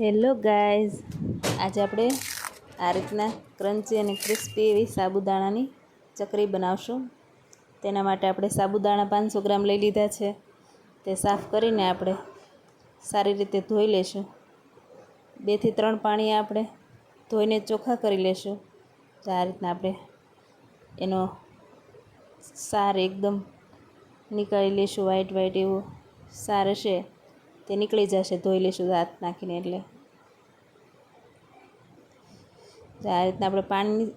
Hello guys, આજે આપણે આ રીતના ક્રન્ચી અને ક્રિસ્પી એવી સાબુદાણાની ચકરી બનાવશું. તેના માટે આપણે સાબુદાણા પાંચસો ગ્રામ લઈ લીધા છે. તે સાફ કરીને આપણે સારી રીતે ધોઈ લેશું. બેથી ત્રણ પાણી આપણે ધોઈને ચોખ્ખા કરી લેશું. તો આ રીતના આપણે એનો સાર એકદમ નીકાળી લેશું. વ્હાઈટ વ્હાઈટ એવું સાર હશે. તે નીકળી જશે ધોઈ લઈશું હાથ નાખીને એટલે. આ રીતના આપણે પાણી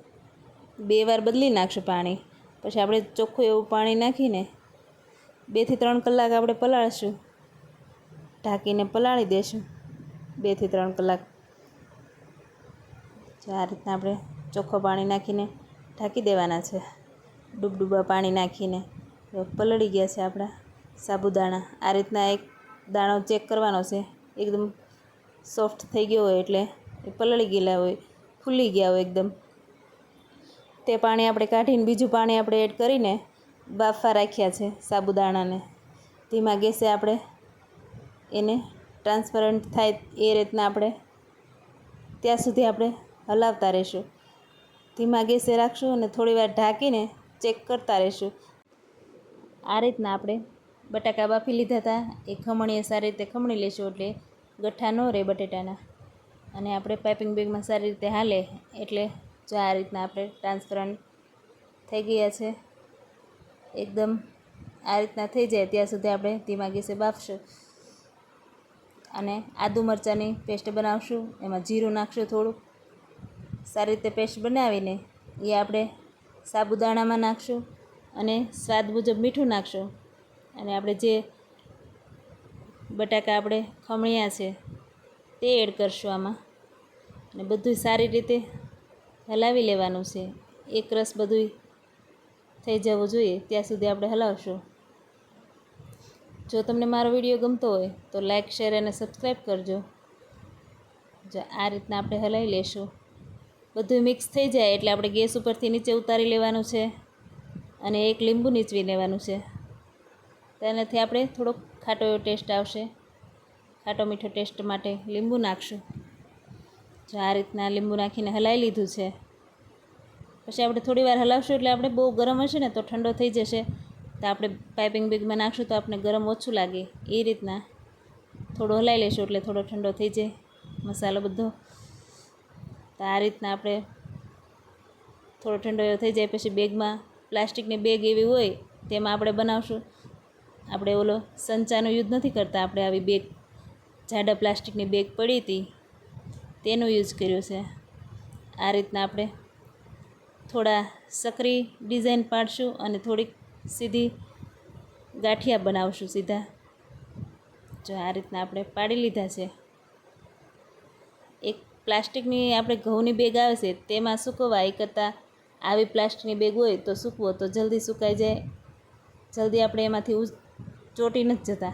બે વાર બદલી નાખશું પાણી. પછી આપણે ચોખ્ખું એવું પાણી નાખીને બેથી ત્રણ કલાક આપણે પલાળશું. ઢાંકીને પલાળી દેશું બેથી ત્રણ કલાક. આ રીતના આપણે ચોખ્ખું પાણી નાખીને ઢાંકી દેવાના છે. ડૂબડૂબા પાણી નાખીને. પલળી ગયા છે આપણા સાબુદાણા. આ રીતના એક દાણો ચેક કરવાનો છે. એકદમ સોફ્ટ થઈ ગયો હોય એટલે એ પલળી ગયેલા હોય, ફૂલી ગયા હોય એકદમ. તે પાણી આપણે કાઢીને બીજું પાણી આપણે એડ કરીને બાફા રાખ્યા છે સાબુદાણાને. ધીમા ગેસે આપણે એને ટ્રાન્સપરન્ટ થાય એ રીતના આપણે ત્યાં સુધી આપણે હલાવતા રહીશું. ધીમા ગેસે રાખશું અને થોડીવાર ઢાંકીને ચેક કરતા રહીશું. આ રીતના આપણે બટાકા બાફી લીધા હતા. એ ખમણીએ સારી રીતે ખમણી લેશું એટલે ગઠ્ઠા ન રહે બટેટાના. અને આપણે પાઇપિંગ બેગમાં સારી રીતે હાલે એટલે જો આ રીતના આપણે ટ્રાન્સપરન્ટ થઈ ગયા છે. એકદમ આ રીતના થઈ જાય ત્યાં સુધી આપણે ધીમા ગેસે બાફશું. અને આદુ મરચાંની પેસ્ટ બનાવશું. એમાં જીરું નાખશું થોડુંક. સારી રીતે પેસ્ટ બનાવીને એ આપણે સાબુદાણામાં નાખશું અને સ્વાદ મુજબ મીઠું નાખશું. અને આપણે જે બટાકા આપણે ખમણ્યા છે, તે એડ કરશું આમાં. અને બધું સારી રીતે હલાવી લેવાનું છે. એક રસ બધું થઈ જવું જોઈએ, ત્યાં સુધી આપણે હલાવશું. જો તમને મારો વીડિયો ગમતો હોય, તો લાઇક શેર અને સબસ્ક્રાઈબ કરજો. જો આ રીતના આપણે હલાવી લેશું. બધું મિક્સ થઈ જાય એટલે આપણે ગેસ ઉપરથી નીચે ઉતારી લેવાનું છે અને એક લીંબુ નીચવી લેવાનું છે. તેનાથી આપણે થોડોક ખાટો એવો ટેસ્ટ આવશે. ખાટો મીઠો ટેસ્ટ માટે લીંબુ નાખશું. જો આ રીતના લીંબુ નાખીને હલાવી લીધું છે. પછી આપણે થોડી વાર હલાવશું એટલે આપણે બહુ ગરમ હશે ને તો ઠંડો થઈ જશે. તો આપણે પાઇપિંગ બેગમાં નાખશું તો આપણે ગરમ ઓછું લાગે. એ રીતના થોડો હલાવી લેશું એટલે થોડો ઠંડો થઈ જાય. મસાલો બધો. તો આ રીતના આપણે થોડો ઠંડો એવો થઈ જાય. પછી બેગમાં પ્લાસ્ટિકની બેગ એવી હોય તેમાં આપણે બનાવશું. આપણે ઓલો સંચાનો યુઝ નથી કરતા. આપણે આવી બેગ, જાડા પ્લાસ્ટિકની બેગ પડી હતી, તેનો યુઝ કર્યો છે. આ રીતના આપણે થોડા સકરી ડિઝાઇન પાડશું અને થોડીક સીધી ગાંઠિયા બનાવશું સીધા. જો આ રીતના આપણે પાડી લીધા છે. એક પ્લાસ્ટિકની આપણે ઘઉંની બેગ આવે છે, તેમાં સૂકવવા એ કરતાં આવી પ્લાસ્ટિકની બેગ હોય તો સૂકવો, તો જલ્દી સુકાઈ જાય. જલ્દી આપણે એમાંથી ચોટી નથી જતા.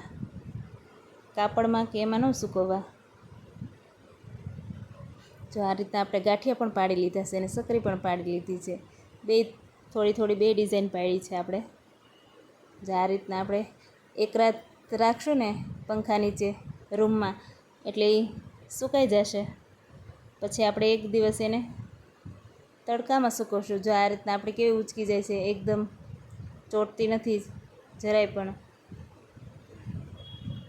કાપડમાં કે એમાં ન સૂકવવા. જો આ રીતના આપણે ગાંઠિયા પણ પાડી લીધા છે અને સકરી પણ પાડી લીધી છે. બે થોડી થોડી બે ડિઝાઇન પાડી છે આપણે. જો આ રીતના આપણે એક રાત રાખશું ને પંખા નીચે રૂમમાં, એટલે એ સુકાઈ જશે. પછી આપણે એક દિવસ એને તડકામાં સૂકવશું. જો આ રીતના આપણે કેવી ઉચકી જાય છે, એકદમ ચોટતી નથી જરાય પણ.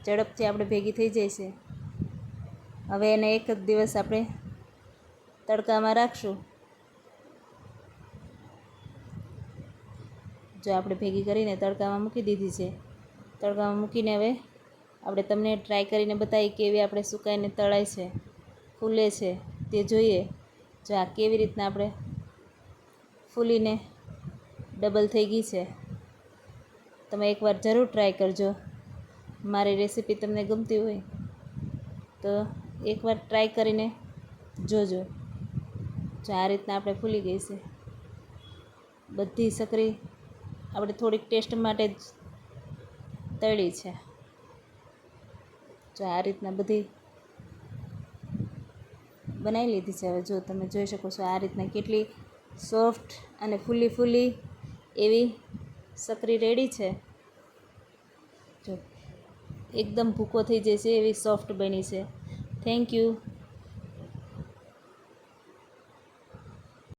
ઝડપથી આપણે ભેગી થઈ જાય છે હવે એને એક જ દિવસ આપણે તડકામાં રાખશું. જો આપણે ભેગી કરીને તડકામાં મૂકી દીધી છે. તડકામાં મૂકીને હવે આપણે તમને ટ્રાય કરીને બતાવીએ કેવી આપણે સુકાઈને તળાય છે, ફૂલે છે, તે જોઈએ. જો આ કેવી રીતના આપણે ફૂલીને ડબલ થઈ ગઈ છે. તમે એકવાર જરૂર ટ્રાય કરજો. મારી રેસીપી તમને ગમતી હોય, તો એકવાર ટ્રાય કરીને જોજો. જો આ રીતના આપણે ફૂલી ગઈ છે. બધી સકરી આપણે થોડીક ટેસ્ટ માટે જ તળી છે. જો આ રીતના બધી બનાવી લીધી છે. હવે જો તમે જોઈ શકો છો આ રીતના કેટલી સોફ્ટ અને ફૂલી ફૂલી એવી સકરી રેડી છે. જો એકદમ ભૂકો થઈ જશે એવી સોફ્ટ બની છે. Thank you